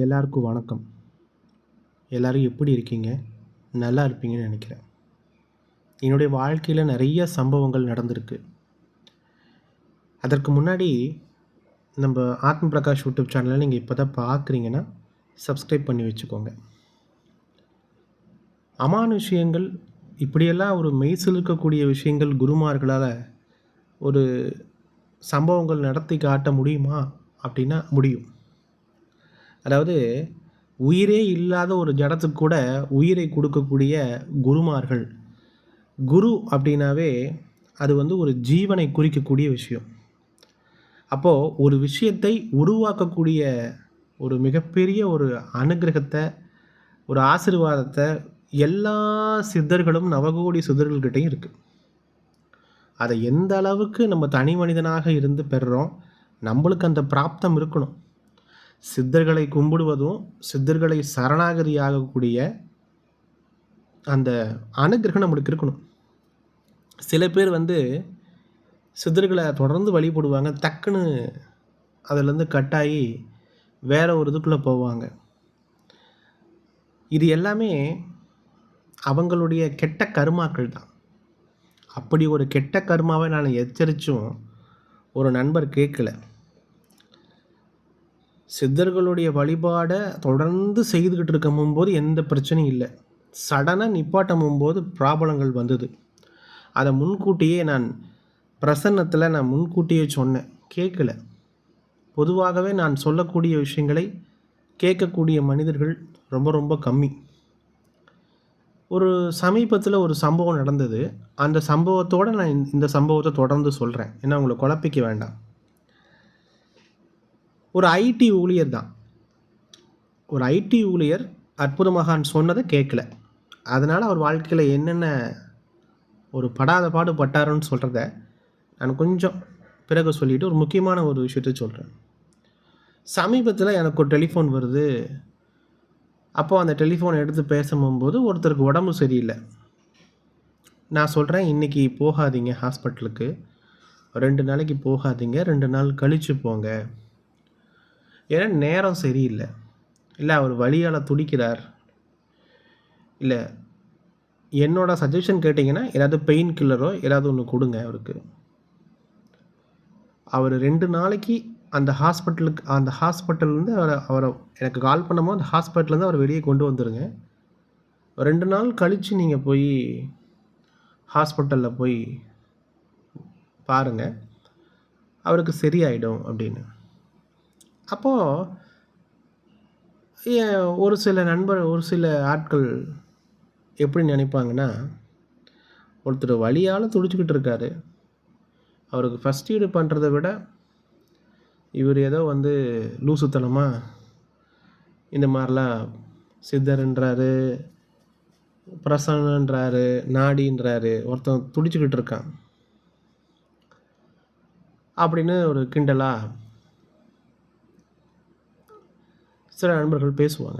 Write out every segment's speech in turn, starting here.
எல்லாருக்கும் வணக்கம். எல்லோரும் எப்படி இருக்கீங்க? நல்லா இருப்பீங்கன்னு நினைக்கிறேன். என்னுடைய வாழ்க்கையில் நிறைய சம்பவங்கள் நடந்திருக்கு. அதற்கு முன்னாடி நம்ம ஆத்ம பிரகாஷ் யூடியூப் சேனலை நீங்கள் இப்போ தான் பார்க்குறீங்கன்னா சப்ஸ்கிரைப் பண்ணி வச்சுக்கோங்க. அமானுஷயங்கள் இப்படியெல்லாம் ஒரு மெய்சில் இருக்கக்கூடிய விஷயங்கள் குருமார்களால் ஒரு சம்பவங்கள் நடத்தி காட்ட முடியுமா? அப்படின்னா முடியும். அதாவது உயிரே இல்லாத ஒரு ஜடத்துக்கு கூட உயிரை கொடுக்கக்கூடிய குருமார்கள். குரு அப்படின்னாவே அது வந்து ஒரு ஜீவனை குறிக்கக்கூடிய விஷயம். அப்போது ஒரு விஷயத்தை உருவாக்கக்கூடிய ஒரு மிகப்பெரிய ஒரு அனுகிரகத்தை ஒரு ஆசீர்வாதத்தை எல்லா சித்தர்களும் நவகோடி சித்தர்கள்கிட்டையும் இருக்குது அதை எந்த அளவுக்கு நம்ம தனி மனிதனாக இருந்து பெறுறோம் நம்மளுக்கு அந்த பிராப்தம் இருக்கணும். சித்தர்களை கும்பிடுவதும் சித்தர்களை சரணாகதி ஆகக்கூடிய அந்த அனுகிரகம் நம்மளுக்கு இருக்கணும். சில பேர் வந்து சித்தர்களை தொடர்ந்து வழிபடுவாங்க டக்குன்னு அதிலேருந்து கட்டாயி வேற ஒரு இதுக்குள்ளே போவாங்க. இது எல்லாமே அவங்களுடைய கெட்ட கருமாக்கள் தான். அப்படி ஒரு கெட்ட கர்மாவை நான் எச்சரித்தும் ஒரு நண்பர் கேட்கல. சித்தர்களுடைய வழிபாடை தொடர்ந்து செய்துக்கிட்டு இருக்கும் போது எந்த பிரச்சனையும் இல்லை. சடனாக நிப்பாட்டும் போது ப்ராப்ளங்கள் வந்தது. அதை முன்கூட்டியே நான் பிரசன்னத்தில் நான் முன்கூட்டியே சொன்னேன். கேட்கல. பொதுவாகவே நான் சொல்லக்கூடிய விஷயங்களை கேட்கக்கூடிய மனிதர்கள் ரொம்ப ரொம்ப கம்மி. ஒரு சமீபத்தில் ஒரு சம்பவம் நடந்தது. அந்த சம்பவத்தோடு நான் இந்த சம்பவத்தை தொடர்ந்து சொல்கிறேன் ஏன்னா உங்களை குழப்பிக்க வேண்டாம். ஒரு ஐடி ஊழியர் தான். ஒரு ஐடி ஊழியர் அற்புதமகான் சொன்னதை கேட்கல. அதனால் அவர் வாழ்க்கையில் என்னென்ன ஒரு படாத பாடு பட்டாருன்னு சொல்கிறத நான் கொஞ்சம் பிறகு சொல்லிவிட்டு ஒரு முக்கியமான ஒரு விஷயத்த சொல்கிறேன் சமீபத்தில் எனக்கு ஒரு டெலிஃபோன் வருது. அப்போது அந்த டெலிஃபோன் எடுத்து பேசும்போது ஒருத்தருக்கு உடம்பு சரியில்லை. நான் சொல்கிறேன் இன்றைக்கி போகாதீங்க ஹாஸ்பிட்டலுக்கு. ரெண்டு நாளைக்கு போகாதீங்க. ரெண்டு நாள் கழித்து போங்க. ஏன்னா நேரம் சரியில்லை. இல்லை அவர் வழியால் துடிக்கிறார். இல்லை என்னோட சஜஷன் கேட்டிங்கன்னா ஏதாவது பெயின் கில்லரோ ஏதாவது ஒன்று கொடுங்க அவருக்கு. அவர் ரெண்டு நாளைக்கு அந்த ஹாஸ்பிட்டலுக்கு அந்த ஹாஸ்பிட்டல்லேருந்து அவரை அவரை எனக்கு கால் பண்ணும்போது அந்த ஹாஸ்பிட்டல்லேருந்து அவர் வெளியே கொண்டு வந்துடுங்க ரெண்டு நாள் கழித்து நீங்கள் போய் ஹாஸ்பிட்டலில் போய் பாருங்கள் அவருக்கு சரியாயிடும் அப்படின்னு. அப்போது ஒரு சில நண்பர் ஒரு சில ஆட்கள் எப்படி நினைப்பாங்கன்னா ஒருத்தர் வழியால் துடிச்சிக்கிட்டு இருக்காரு. அவருக்கு ஃபஸ்ட் எய்டு பண்ணுறத விட இவர் ஏதோ வந்து லூசுத்தனமாக இந்த மாதிரிலாம் சித்தர்ன்றாரு பிரசன்னன்றாரு நாடின்றாரு ஒருத்தன் துடிச்சுக்கிட்டு இருக்கான். அப்படின்னு ஒரு கிண்டலாக சில நண்பர்கள் பேசுவாங்க.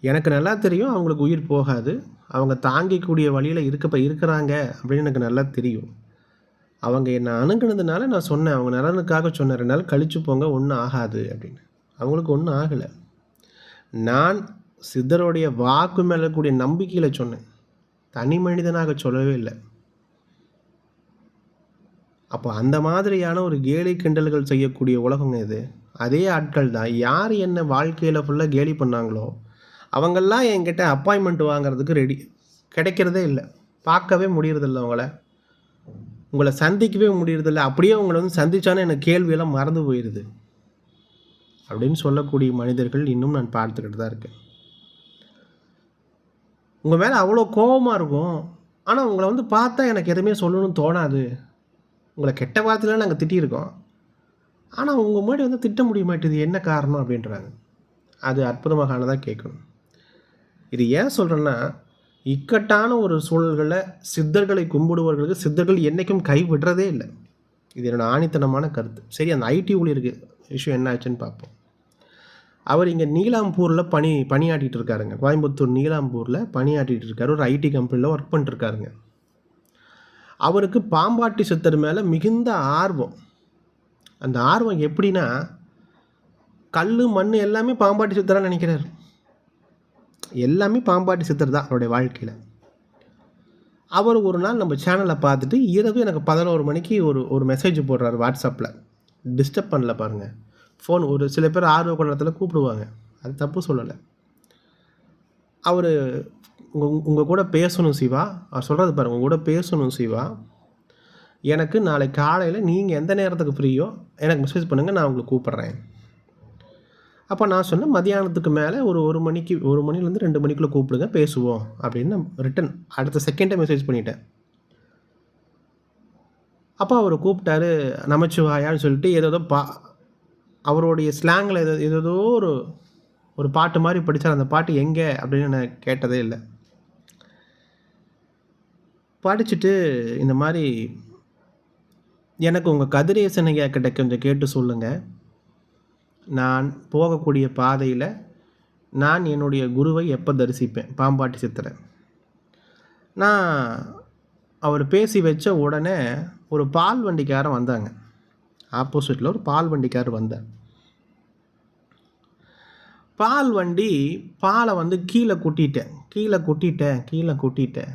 எனக்கு நல்லா தெரியும் அவங்களுக்கு உயிர் போகாது. அவங்க தாங்கிக்கூடிய வழியில் இருக்கப்ப இருக்கிறாங்க அப்படின்னு எனக்கு நல்லா தெரியும். அவங்க என்னை அணுகுனதுனால நான் சொன்னேன். அவங்க நலனுக்காக சொன்ன ரெண்டு நாள் கழிச்சு போங்க ஒன்றும் ஆகாது அப்படின்னு. அவங்களுக்கு ஒன்றும் ஆகலை. நான் சித்தருடைய வாக்கு மேலே கூடிய நம்பிக்கையில் சொன்னேன். தனி மனிதனாக சொல்லவே இல்லை. அப்போ அந்த மாதிரியான ஒரு கேலி கிண்டல்கள் செய்யக்கூடிய உலகங்க இது. அதே ஆட்கள் தான். யார் என்ன வாழ்க்கையில் ஃபுல்லாக கேலி பண்ணாங்களோ அவங்கெல்லாம் என்கிட்ட அப்பாயின்மெண்ட் வாங்குறதுக்கு ரெடி கிடைக்கிறதே இல்லை. பார்க்கவே முடியறதில்ல அவங்கள. உங்களை சந்திக்கவே முடியறதில்ல. அப்படியே உங்களை வந்து சந்தித்தானே எனக்கு கேள்வியெல்லாம் மறந்து போயிடுது அப்படின்னு சொல்லக்கூடிய மனிதர்கள் இன்னும் நான் பார்த்துக்கிட்டு தான் இருக்கேன். உங்கள் மேலே அவ்வளோ கோபமாக இருக்கும். ஆனால் உங்களை வந்து பார்த்தா எனக்கு எதுவுமே சொல்லணும்னு தோணாது. உங்களை கெட்ட வார்த்தையில் நாங்கள் திட்டியிருக்கோம். ஆனால் உங்கள் முன்னாடி வந்து திட்ட முடிய மாட்டேது என்ன காரணம் அப்படின்றாங்க. அது அற்புதமாக தான் கேட்கணும். இது ஏன் சொல்கிறேன்னா இக்கட்டான ஒரு சூழல்களில் சித்தர்களை கும்பிடுவர்களுக்கு சித்தர்கள் என்றைக்கும் கைவிடுறதே இல்லை. இது என்னோடய ஆணித்தனமான கருத்து. சரி அந்த ஐடி ஊழியருக்கு விஷயம் என்ன ஆச்சுன்னு பார்ப்போம். அவர் இங்கே நீலாம்பூரில் பணி பணியாற்றிட்டு இருக்காருங்க. கோயம்புத்தூர் நீலாம்பூரில் பணியாற்றிட்டு இருக்காரு. ஒரு ஐடி கம்பெனியில் ஒர்க் பண்ணிட்டுருக்காருங்க அவருக்கு பாம்பாட்டி சித்தர் மேலே மிகுந்த ஆர்வம். அந்த ஆர்வம் எப்படின்னா கல் மண் எல்லாமே பாம்பாட்டி சித்தராக நினைக்கிறார். எல்லாமே பாம்பாட்டி சித்தர் தான் அவருடைய வாழ்க்கையில். அவர் ஒரு நாள் நம்ம சேனலை பார்த்துட்டு இரவு எனக்கு பதினோரு மணிக்கு ஒரு ஒரு மெசேஜ் போடுறாரு வாட்ஸ்அப்பில் டிஸ்டர்ப் பண்ணல பாருங்கள் ஃபோன் ஒரு சில பேர் ஆர்வ கொண்டத்தில் கூப்பிடுவாங்க. அது தப்பு சொல்லலை. அவர் உங்கள் உங்கள் கூட பேசணும் சிவா. அவர் சொல்கிறது பாருங்கள் உங்கள் கூட பேசணும் சிவா. எனக்கு நாளை காலையில் நீங்கள் எந்த நேரத்துக்கு ஃப்ரீயோ எனக்கு மெசேஜ் பண்ணுங்கள் நான் உங்களுக்கு கூப்பிட்றேன். அப்போ நான் சொன்னேன் மதியானத்துக்கு மேலே ஒரு ஒரு மணிக்கு ஒரு மணிலேருந்து ரெண்டு மணிக்குள்ளே கூப்பிடுங்க பேசுவோம் அப்படின்னு ரிட்டன் அடுத்த செகண்டே மெசேஜ் பண்ணிட்டேன். அப்போ அவர் கூப்பிட்டாரு நமச்சிவாயான்னு சொல்லிட்டு ஏதோ பா அவருடைய ஸ்லாங்கில் ஏதோ ஏதோ ஒரு ஒரு பாட்டு மாதிரி படித்தார் அந்த பாட்டு எங்கே அப்படின்னு நான் கேட்டதே இல்லை. படிச்சுட்டு இந்த மாதிரி எனக்கு உங்கள் கதிரிய ஐயா கிட்ட கொஞ்சம் கேட்டு சொல்லுங்கள் நான் போகக்கூடிய பாதையில் நான் என்னுடைய குருவை எப்போ தரிசிப்பேன்? பாம்பாட்டி சித்திரை நான் அவர் பேசி வச்ச உடனே ஒரு பால் வண்டிக்காரன் வந்தாங்க. ஆப்போசிட்டில் ஒரு பால் வண்டிக்காரர் வந்தார். பால் வண்டி பாலை வந்து கீழே கொட்டிட்டேன். கீழே கொட்டிட்டேன் கீழே கொட்டிட்டேன்.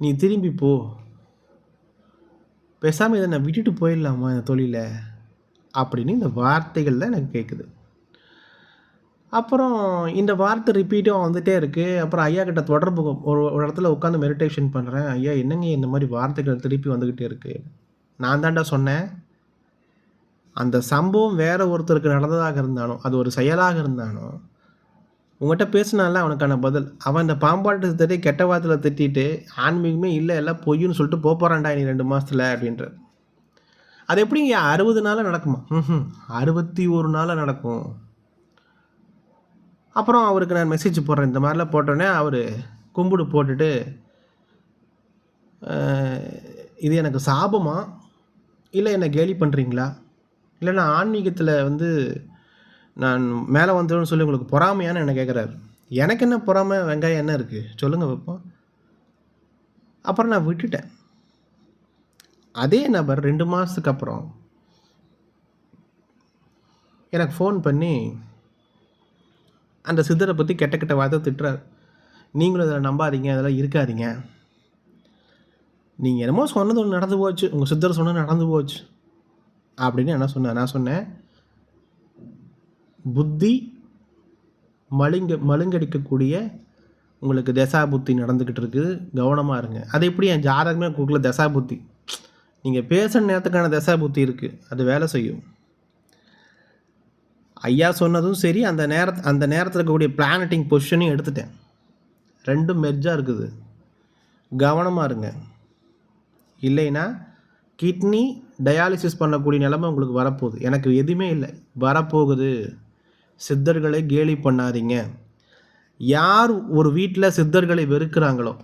நீ திரும்பி போ. பேசாமல் இதை நான் விட்டுட்டு போயிடலாமா இந்த தொழிலை? அப்படின்னு இந்த வார்த்தைகள் தான் எனக்கு கேட்குது அப்புறம் இந்த வார்த்தை ரிப்பீட்டும் வந்துகிட்டே இருக்குது அப்புறம் ஐயா கிட்ட தொடர்பு ஒரு ஒரு இடத்துல உட்காந்து மெடிடேஷன் பண்ணுறேன் ஐயா என்னங்க இந்த மாதிரி வார்த்தைகள் திருப்பி வந்துக்கிட்டே இருக்குது நான் தாண்டா சொன்னேன். அந்த சம்பவம் வேற ஒருத்தருக்கு நடந்ததாக இருந்தாலும் அது ஒரு செயலாக இருந்தாலும் உங்கள்கிட்ட பேசினால அவனுக்கான பதில். அவன் இந்த பாம்பாட்டு தட்டி கெட்ட வார்த்தையில் திட்டிட்டு ஆன்மீகமே இல்லை எல்லாம் பொய்ன்னு சொல்லிட்டு போகிறான்டா நீ ரெண்டு மாதத்தில் அப்படின்ற அது எப்படிங்க? அறுபது நாளில் நடக்குமா? ம் அறுபத்தி ஒரு நாளில் நடக்கும். அப்புறம் அவருக்கு நான் மெசேஜ் போடுறேன். இந்த மாதிரிலாம் போட்டோன்னே அவர் கும்பிடு போட்டுட்டு இது எனக்கு சாபமா? இல்லை என்னை கேலி பண்ணுறீங்களா இல்லை நான் ஆன்மீகத்தில் வந்து நான் மேலே வந்துடும் சொல்லி உங்களுக்கு பொறாமையான்னு என்ன கேட்குறாரு எனக்கு என்ன பொறாமை? வெங்காயம் என்ன இருக்குது சொல்லுங்கள் வைப்போம் அப்புறம் நான் விட்டுட்டேன். அதே நபர் ரெண்டு மாதத்துக்கு அப்புறம் எனக்கு ஃபோன் பண்ணி அந்த சித்தரை பற்றி கெட்ட கெட்ட வார்த்தை திட்டுறார். நீங்களும் இதில் நம்பாதீங்க அதெல்லாம் இருக்காதீங்க. நீங்கள் என்னமோ சொன்னது ஒன்று நடந்து போச்சு. உங்கள் சித்தர் சொன்னது நடந்து போச்சு. அப்படின்னு என்ன சொன்னேன் நான் சொன்னேன் புத்தி மழுங்க மழுங்கடிக்கக்கூடிய உங்களுக்கு தசா புத்தி நடந்துக்கிட்டு இருக்குது. கவனமாக இருங்க. அது எப்படி என் ஜாதகமே கொடுக்கல தசா புத்தி நீங்கள் பேசுகிற நேரத்துக்கான தசா புத்தி இருக்குது அது வேலை செய்யும். ஐயா சொன்னதும் சரி அந்த நேர அந்த நேரத்தில் இருக்கக்கூடிய பிளானட்டிங் பொசிஷனையும் எடுத்துட்டேன். ரெண்டும் மெர்ஜாக இருக்குது. கவனமாக இருங்க. இல்லைன்னா கிட்னி டயாலிசிஸ் பண்ணக்கூடிய நிலைமை உங்களுக்கு வரப்போகுது. எனக்கு எதுவுமே இல்லை. வரப்போகுது. சித்தர்களை கேலி பண்ணாதீங்க. யார் ஒரு வீட்டில் சித்தர்களை வெறுக்கிறாங்களோ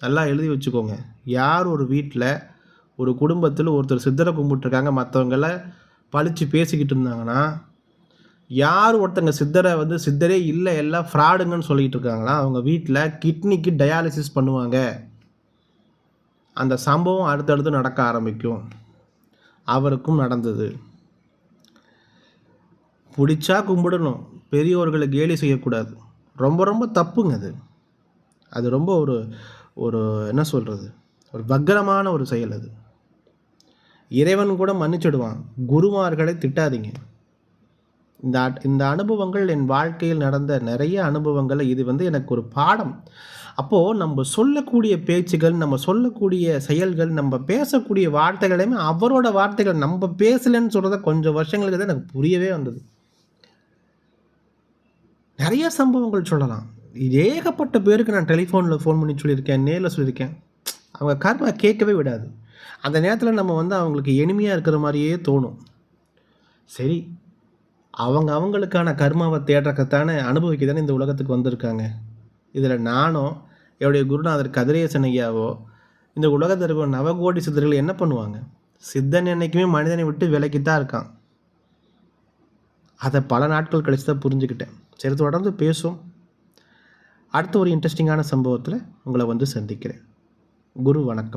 நல்லா எழுதி வச்சுக்கோங்க. யார் ஒரு வீட்டில் ஒரு குடும்பத்தில் ஒருத்தர் சித்தரை கும்பிட்டுருக்காங்க மற்றவங்கள பழித்து பேசிக்கிட்டு இருந்தாங்கன்னா யார் ஒருத்தங்க சித்தரை வந்து சித்தரே இல்லை எல்லாம் ஃப்ராடுங்கன்னு சொல்லிகிட்டு இருக்காங்களா அவங்க வீட்டில் கிட்னிக்கு டயாலிசிஸ் பண்ணுவாங்க. அந்த சம்பவம் அடுத்தடுத்து நடக்க ஆரம்பிக்கும். அவருக்கும் நடந்தது. பிடிச்சா கும்பிடணும். பெரியோர்களை கேலி செய்யக்கூடாது. ரொம்ப ரொம்ப தப்புங்க அது. அது ரொம்ப ஒரு ஒரு என்ன சொல்கிறது ஒரு வக்கரமான ஒரு செயல் அது. இறைவன் கூட மன்னிச்சிடுவான். குருமார்களை திட்டாதீங்க. இந்த இந்த அனுபவங்கள் என் வாழ்க்கையில் நடந்த நிறைய அனுபவங்களை இது வந்து எனக்கு ஒரு பாடம். அப்போது நம்ம சொல்லக்கூடிய பேச்சுகள் நம்ம சொல்லக்கூடிய செயல்கள் நம்ம பேசக்கூடிய வார்த்தைகளையுமே அவரோட வார்த்தைகள் நம்ம பேசலைன்னு சொல்கிறத கொஞ்சம் வருஷங்களுக்கு தான் எனக்கு புரியவே வந்தது. நிறைய சம்பவங்கள் சொல்லலாம். ஏகப்பட்ட பேருக்கு நான் டெலிஃபோனில் ஃபோன் பண்ணி சொல்லியிருக்கேன் நேரில் சொல்லியிருக்கேன். அவங்க கர்மா கேட்கவே விடாது. அந்த நேரத்தில் நம்ம வந்து அவங்களுக்கு எளிமையாக இருக்கிற மாதிரியே தோணும். சரி அவங்க அவங்களுக்கான கர்மாவை தேடுறக்கத்தானே அனுபவிக்க தானே இந்த உலகத்துக்கு வந்திருக்காங்க. இதில் நானும் என்னுடைய குருநாதர் கதிரேசன் ஐயாவோ இந்த உலகத்தில் இருக்கிற நவகோடி சித்தர்கள் என்ன பண்ணுவாங்க? சித்தன் என்றைக்குமே மனிதனை விட்டு விலக்கி தான் இருக்கான். அதை பல நாட்கள் கழித்து தான் புரிஞ்சுக்கிட்டேன். சரி தொடர்ந்து பேசும் அடுத்த ஒரு இன்ட்ரெஸ்டிங்கான சம்பவத்தில் உங்களை வந்து சந்திக்கிறேன். குரு வணக்கம்.